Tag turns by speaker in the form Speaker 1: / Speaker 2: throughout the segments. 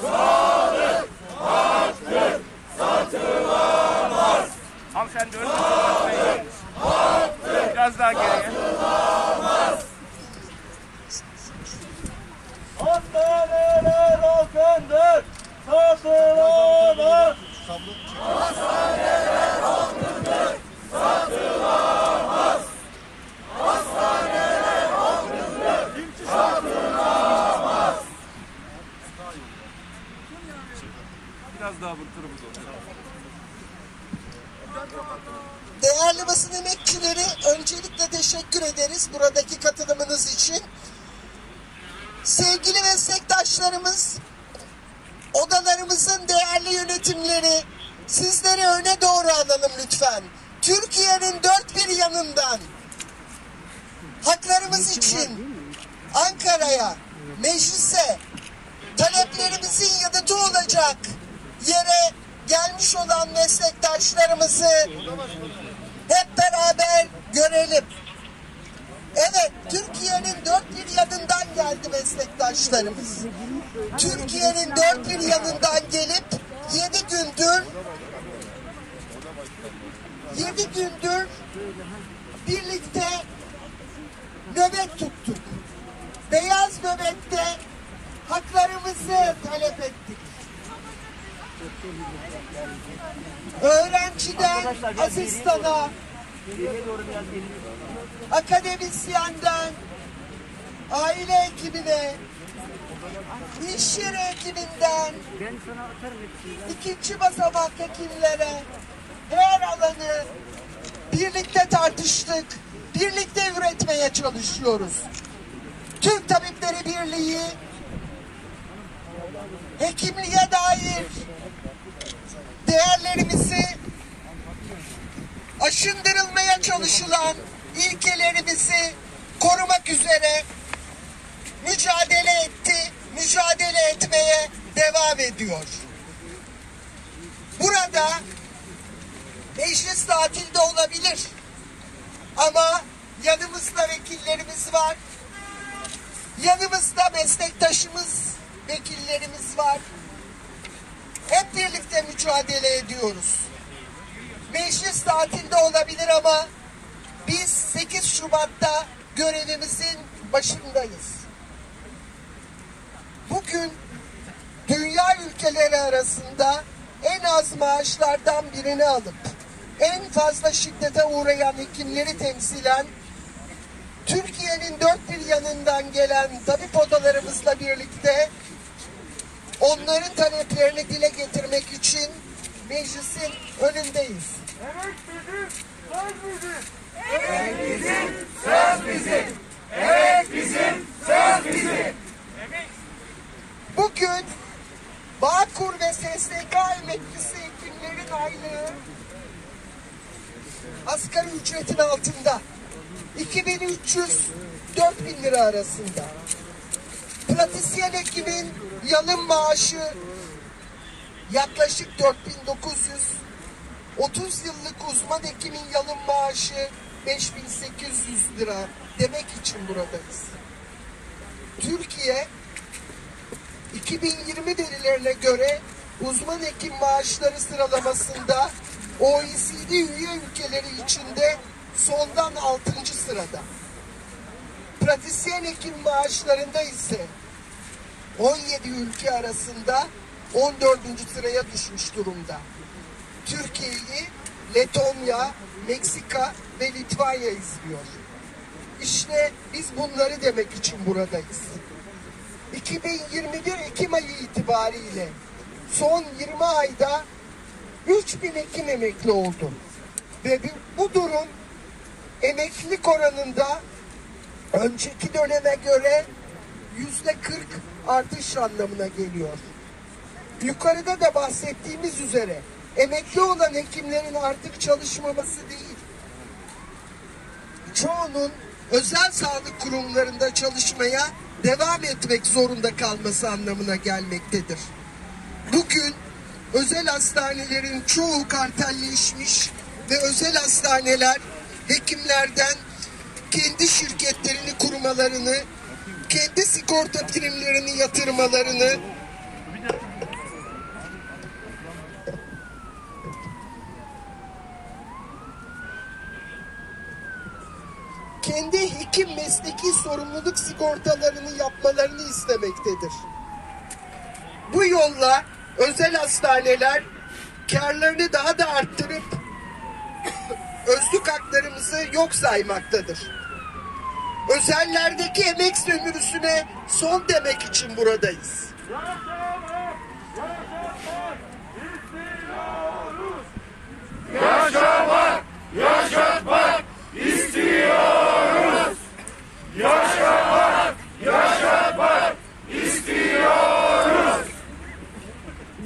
Speaker 1: Sağlık haktır, satılamaz. Hanımefendi önce haktır, Biraz daha geriye.
Speaker 2: Hastaneler halkındır, satılamaz.
Speaker 1: Biraz daha bu
Speaker 3: Değerli basın emekçileri öncelikle teşekkür ederiz buradaki katılımınız için. Sevgili meslektaşlarımız, odalarımızın değerli yönetimleri, sizleri öne doğru alalım lütfen. Türkiye'nin dört bir yanından haklarımız için Ankara'ya, meclise taleplerimizin yanıtı olacak yere gelmiş olan meslektaşlarımızı hep beraber görelim. Evet, Türkiye'nin dört bir yanından geldi meslektaşlarımız. Türkiye'nin dört bir yanından gelip yedi gündür yedi gündür birlikte nöbet tuttuk. Beyaz nöbette haklarımızı talep ettik. Öğrenciden asistana, akademisyenden, aile ekibine, iş yeri ekibinden, ikinci basamak hekimlere, her alanı birlikte tartıştık, birlikte üretmeye çalışıyoruz. Türk Tabipleri Birliği hekimliğe dair değerlerimizi aşındırılmaya çalışılan ilkelerimizi korumak üzere mücadele etti, mücadele etmeye devam ediyor. Burada meclis tatilde olabilir ama yanımızda vekillerimiz var. Yanımızda meslektaşımız, vekillerimiz var. Hep birlikte mücadele ediyoruz. Meclis tatilde olabilir ama biz 8 Şubat'ta görevimizin başındayız. Bugün dünya ülkeleri arasında en az maaşlardan birini alıp en fazla şiddete uğrayan hekimleri temsilen Türkiye'nin dört bir yanından gelen tabip odalarımızla birlikte onların taleplerini dile getirmek için meclisin önündeyiz. Bugün Bağkur ve SSK emeklisi hekimlerin aylığı asgari ücretin altında. 2300 4000 lira arasında. Pratisyen hekimin yalın maaşı yaklaşık 4900 30 yıllık uzman hekimin yalın maaşı 5800 lira demek için buradayız. Türkiye 2020 verilerine göre uzman hekim maaşları sıralamasında OECD üye ülkeleri içinde sondan 6. sırada. Pratisyen hekim maaşlarında ise 17 ülke arasında 14. sıraya düşmüş durumda. Türkiye'yi Letonya, Meksika ve Litvanya izliyor. İşte biz bunları demek için buradayız. 2021 Ekim ayı itibariyle son 20 ayda 3000 hekim emekli oldu. Ve bu durum emeklilik oranında önceki döneme göre yüzde 40 artış anlamına geliyor. Yukarıda da bahsettiğimiz üzere emekli olan hekimlerin artık çalışmaması değil, çoğunun özel sağlık kurumlarında çalışmaya devam etmek zorunda kalması anlamına gelmektedir. Bugün özel hastanelerin çoğu kartelleşmiş ve özel hastaneler hekimlerden kendi şirketlerini kurmalarını, kendi sigorta primlerini yatırmalarını kendi hekim mesleki sorumluluk sigortalarını yapmalarını istemektedir. Bu yolla özel hastaneler karlarını daha da arttırıp özlük haklarımızı yok saymaktadır. Özellerdeki emek sömürüsüne son demek için buradayız.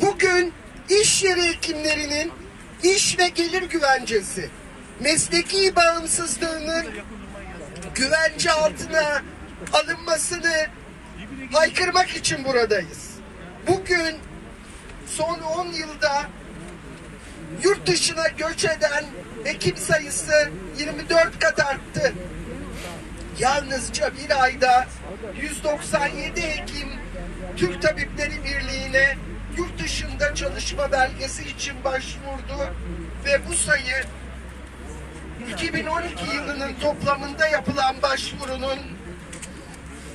Speaker 3: Bugün iş yeri hekimlerinin iş ve gelir güvencesi, mesleki bağımsızlığının güvence altına alınmasını haykırmak için buradayız. Bugün son 10 yılda yurt dışına göç eden hekim sayısı 24 kat arttı. Yalnızca bir ayda 197 hekim Türk Tabipleri Birliği'ne yurt dışında çalışma belgesi için başvurdu ve bu sayı 2012 yılının toplamında yapılan başvurunun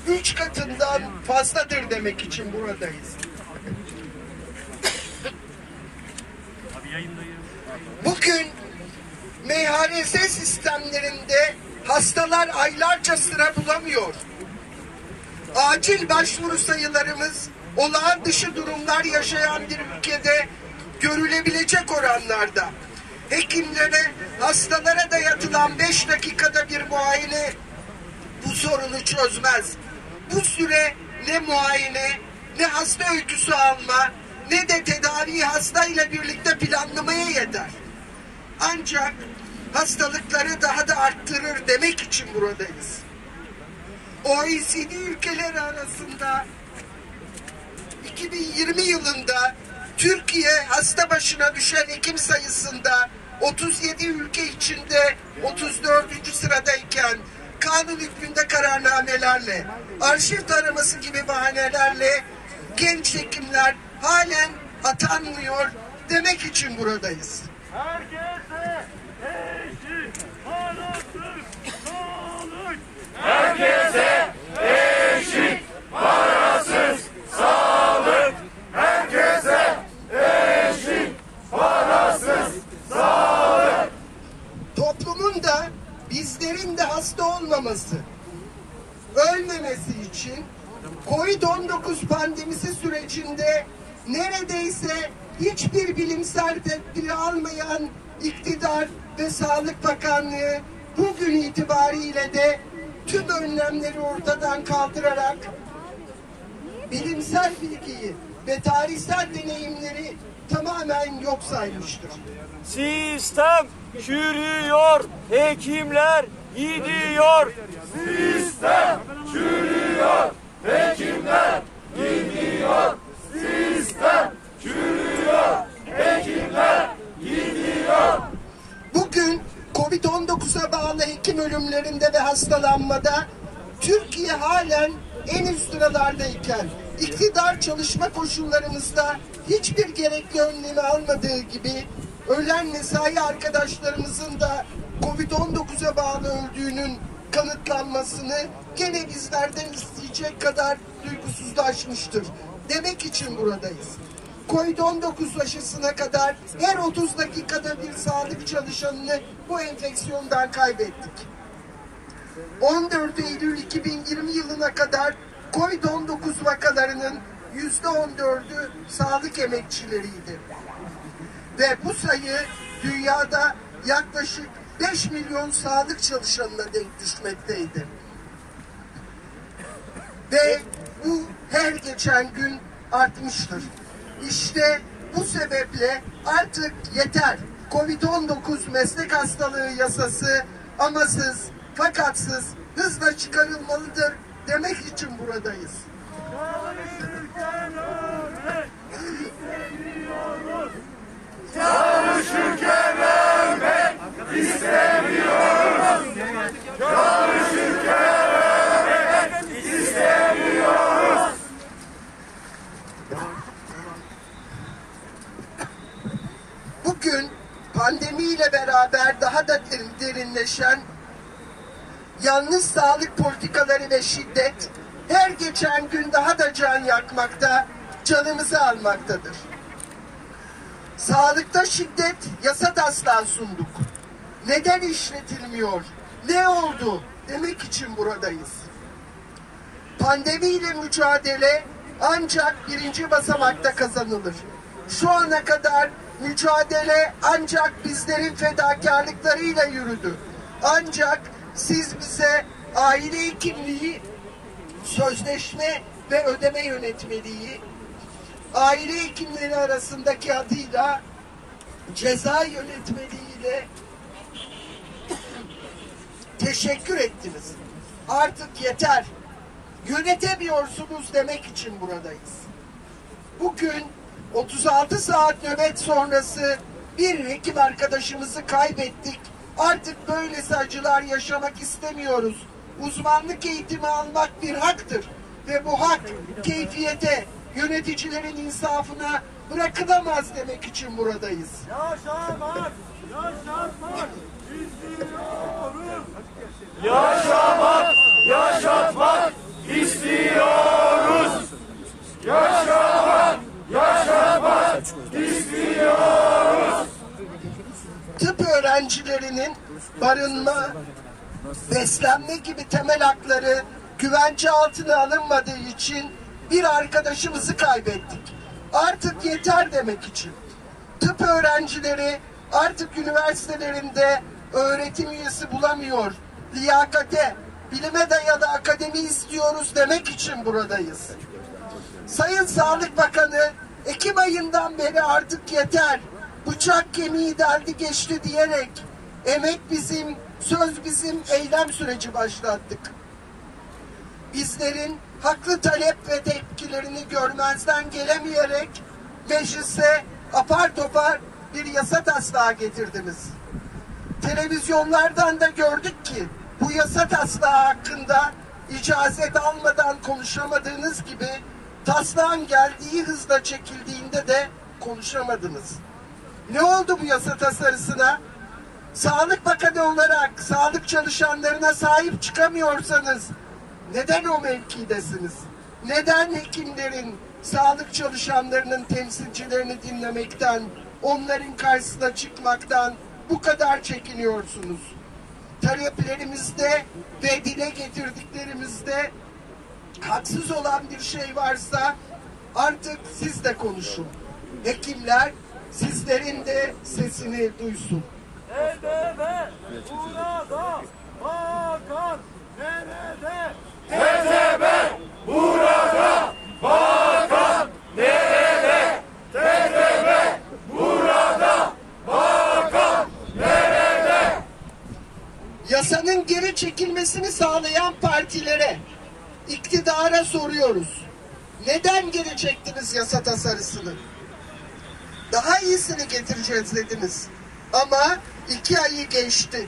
Speaker 3: 3 katından fazladır demek için buradayız. Bugün MHRS sistemlerinde hastalar aylarca sıra bulamıyor. Acil başvuru sayılarımız olağan dışı durumlar yaşayan bir ülkede görülebilecek oranlarda. Hekimlere, hastalara dayatılan 5 dakikada bir muayene bu sorunu çözmez. Bu süre ne muayene, ne hasta öyküsü alma, ne de tedaviyi hastayla birlikte planlamaya yeter. Ancak hastalıkları daha da arttırır demek için buradayız. OECD ülkeleri arasında 2020 yılında Türkiye hasta başına düşen hekim sayısında 37 ülke içinde 34. sıradayken kanun hükmünde kararnamelerle, arşiv taraması gibi bahanelerle genç hekimler halen atanmıyor demek için buradayız.
Speaker 2: Herkese eşit parasız sağlık.
Speaker 3: toplumun da de hasta olmaması, ölmemesi için Covid-19 pandemisi sürecinde neredeyse hiçbir bilimsel tedbiri almayan iktidar ve Sağlık Bakanlığı bugün itibariyle de tüm önlemleri ortadan kaldırarak bilimsel bilgiyi ve tarihsel deneyimleri tamamen yok saymıştır.
Speaker 2: Sistem çürüyor, hekimler gidiyor. Sistem çürüyor, hekimler gidiyor. Sistem çürüyor, hekimler gidiyor.
Speaker 3: Bugün Covid-19'a bağlı hekim ölümlerinde ve hastalanmada Türkiye halen en üst sıralardayken iktidar çalışma koşullarımızda hiçbir gerekli önlemi almadığı gibi ölen mesai arkadaşlarımızın da Covid-19'a bağlı öldüğünün kanıtlanmasını gene bizlerden isteyecek kadar duygusuzlaşmıştır. Demek için buradayız. Covid-19 aşısına kadar her 30 dakikada bir sağlık çalışanını bu enfeksiyondan kaybettik. 14 Eylül 2020 yılına kadar Covid-19 vakalarının %14'ü sağlık emekçileriydi. Ve bu sayı dünyada yaklaşık 5 milyon sağlık çalışanına denk düşmekteydi. Ve bu her geçen gün artmıştır. İşte bu sebeple artık yeter. Covid-19 meslek hastalığı yasası amasız, fakatsız hızla çıkarılmalıdır demek için buradayız. Bugün pandemiyle beraber daha da derin- derinleşen yanlış sağlık politikaları ve şiddet her geçen gün daha da can yakmakta, canımızı almaktadır. Sağlıkta şiddet yasa taslağı sunduk. Neden işletilmiyor? Ne oldu? Demek için buradayız. Pandemiyle mücadele ancak birinci basamakta kazanılır. Şu ana kadar mücadele ancak bizlerin fedakarlıklarıyla yürüdü. Ancak siz bize aile hekimliği, sözleşme ve ödeme yönetmeliği, aile hekimleri arasındaki adıyla ceza yönetmeliğiyle teşekkür ettiniz. Artık yeter. Yönetemiyorsunuz demek için buradayız. Bugün 36 saat nöbet sonrası bir hekim arkadaşımızı kaybettik. Artık böylesi acılar yaşamak istemiyoruz. Uzmanlık eğitimi almak bir haktır. Ve bu hak keyfiyete, yöneticilerin insafına bırakılamaz demek için buradayız.
Speaker 2: Yaşamak, yaşatmak istiyoruz. Yaşamak, yaşatmak istiyoruz. Yaşamak, yaşatmak istiyoruz.
Speaker 3: tıp öğrencilerinin barınma, beslenme gibi temel hakları güvence altına alınmadığı için bir arkadaşımızı kaybettik. Artık yeter demek için. Tıp öğrencileri artık üniversitelerinde öğretim üyesi bulamıyor. Liyakate, bilime dayalı akademi istiyoruz demek için buradayız. Sayın Sağlık Bakanı Ekim ayından beri artık yeter. Bıçak kemiği deldi geçti diyerek emek bizim, söz bizim eylem süreci başlattık. Bizlerin haklı talep ve tepkilerini görmezden gelemeyerek meclise apar topar bir yasa taslağı getirdiniz. Televizyonlardan da gördük ki bu yasa taslağı hakkında icazet almadan konuşamadığınız gibi taslağın geldiği hızla çekildiğinde de konuşamadınız. Ne oldu bu yasa tasarısına? Sağlık Bakanı olarak sağlık çalışanlarına sahip çıkamıyorsanız neden o mevkidesiniz? Neden hekimlerin, sağlık çalışanlarının temsilcilerini dinlemekten, onların karşısına çıkmaktan bu kadar çekiniyorsunuz? Taleplerimizde ve dile getirdiklerimizde haksız olan bir şey varsa artık siz de konuşun. Hekimler sizlerin de sesini duysun.
Speaker 2: HDP burada, bakan nerede?
Speaker 3: Yasanın geri çekilmesini sağlayan partilere, iktidara soruyoruz. Neden geri çektiniz yasa tasarısını? Daha iyisini getireceğiz dediniz. Ama iki ayı geçti.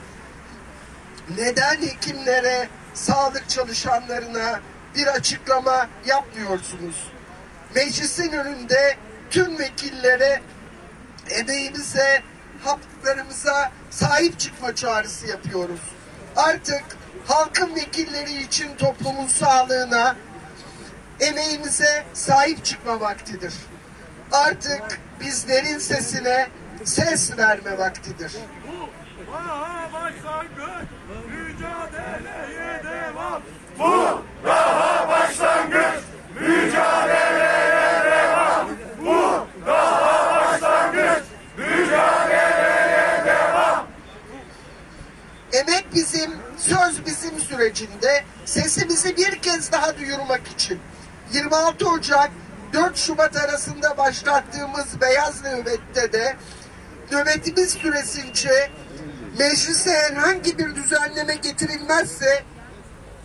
Speaker 3: Neden hekimlere, sağlık çalışanlarına bir açıklama yapmıyorsunuz? Meclisin önünde tüm vekillere emeğimize, haklarımıza sahip çıkma çağrısı yapıyoruz. Artık halkın vekilleri için toplumun sağlığına, emeğimize sahip çıkma vaktidir. Artık bizlerin sesine ses verme vaktidir.
Speaker 2: Bu daha başlangıç, mücadeleye devam.
Speaker 3: Emek bizim, söz bizim sürecinde sesimizi bir kez daha duyurmak için 26 Ocak 4 Şubat arasında başlattığımız Beyaz Nöbet'te de nöbetimiz süresince meclise herhangi bir düzenleme getirilmezse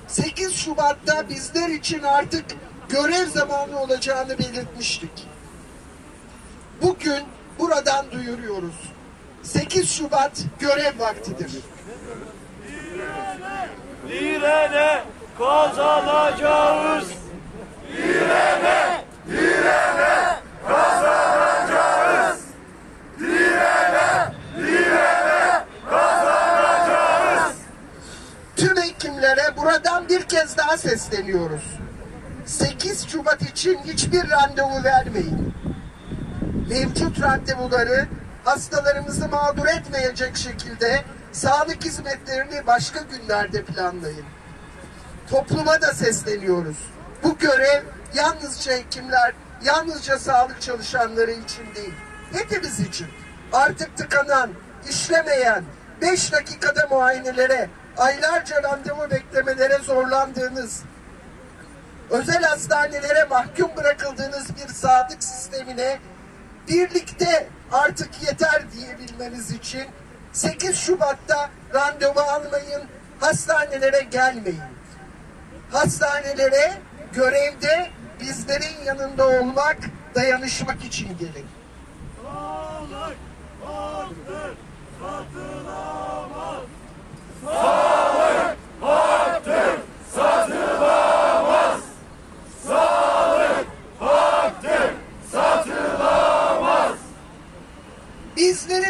Speaker 3: 8 Şubat'ta bizler için artık görev zamanı olacağını belirtmiştik. Bugün buradan duyuruyoruz. 8 Şubat görev vaktidir.
Speaker 2: Direne kazanacağız.
Speaker 3: Tüm hekimler sesleniyoruz. 8 Şubat için hiçbir randevu vermeyin. Mevcut randevuları hastalarımızı mağdur etmeyecek şekilde sağlık hizmetlerini başka günlerde planlayın. Topluma da sesleniyoruz. Bu görev yalnızca hekimler, yalnızca sağlık çalışanları için değil, hepimiz için. Artık tıkanan, işlemeyen, 5 dakikada muayenelere, aylarca randevu beklemelere zorlandığınız, özel hastanelere mahkum bırakıldığınız bir sağlık sistemine birlikte artık yeter diyebilmeniz için 8 Şubat'ta randevu almayın, hastanelere gelmeyin. Hastanelere görevde bizlerin yanında olmak, dayanışmak için gelin.
Speaker 2: Sağlık haktır, satılamaz.
Speaker 3: Bizleri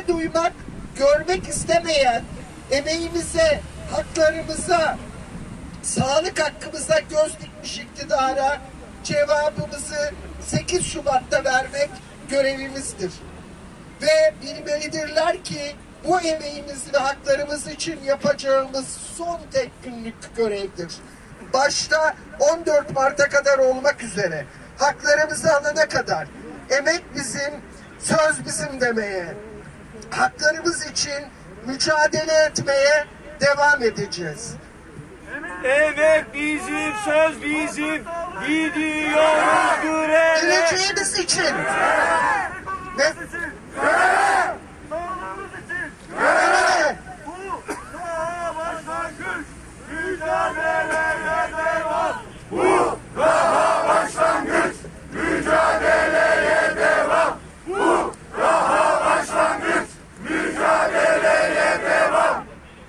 Speaker 3: duymak, görmek istemeyen, emeğimize, haklarımıza, sağlık hakkımıza göz dikmiş iktidara cevabımızı 8 Şubat'ta vermek görevimizdir. Ve bilmelidirler ki bu emeğimiz ve haklarımız için yapacağımız son tek günlük görevdir. Başta 14 Mart'a kadar olmak üzere haklarımızı alana kadar emek bizim, söz bizim demeye, haklarımız için mücadele etmeye devam edeceğiz.
Speaker 2: Evet bizim, söz bizim. Gidiyoruz greve.
Speaker 3: Geleceğimiz için ve
Speaker 2: Sağlığımız için.
Speaker 3: göreve
Speaker 2: Bu daha başlangıç. Mücadeleye devam. Bu daha başlangıç. Mücadeleye devam. Bu daha başlangıç. Mücadeleye devam.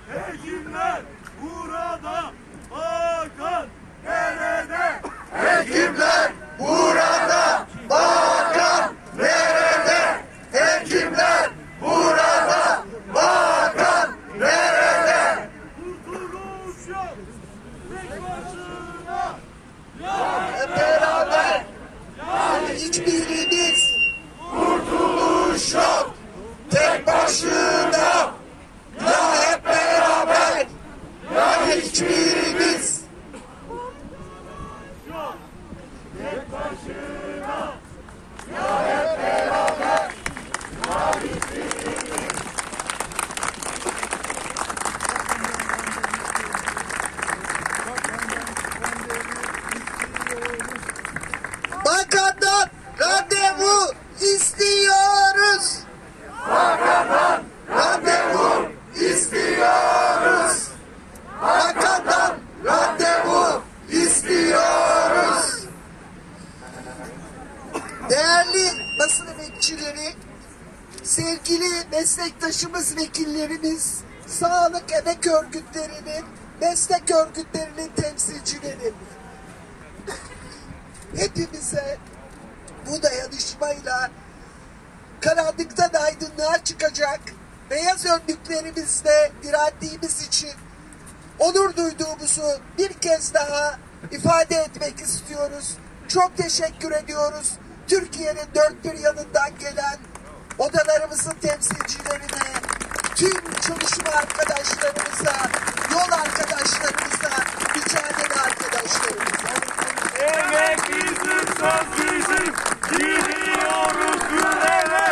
Speaker 2: Hekimler burada. Hakan nerede?
Speaker 3: Hekimler burada, bakan nerede? Hekimler burada, bakan nerede?
Speaker 2: Kurtuluş yok. Tek başına.
Speaker 3: Hep beraber, yani hiçbirimiz kurtuluş yok. Tek başına, ya hep beraber, ya hiçbirimiz. Bakandan randevu istiyoruz. Bakandan randevu istiyoruz. Bakandan randevu istiyoruz. Değerli basın emekçileri, sevgili meslektaşımız vekillerimiz, sağlık emek örgütlerinin, meslek örgütlerinin temsilcileri, hepimize bu dayanışmayla karanlıktan aydınlığa çıkacak beyaz önlüklerimizle direndiğimiz için onur duyduğumuzu bir kez daha ifade etmek istiyoruz. Çok teşekkür ediyoruz. Türkiye'nin dört bir yanından gelen odalarımızın temsilcilerine, tüm çalışma arkadaşlarımıza, yol arkadaşlarımıza, mücadele arkadaşlarımıza.
Speaker 2: Evet bizim söz bizim, gidiyoruz göreve.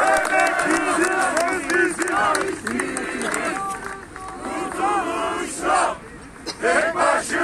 Speaker 2: Evet bizim söz bizim, gidiyoruz. Kurtuluşla tek başına.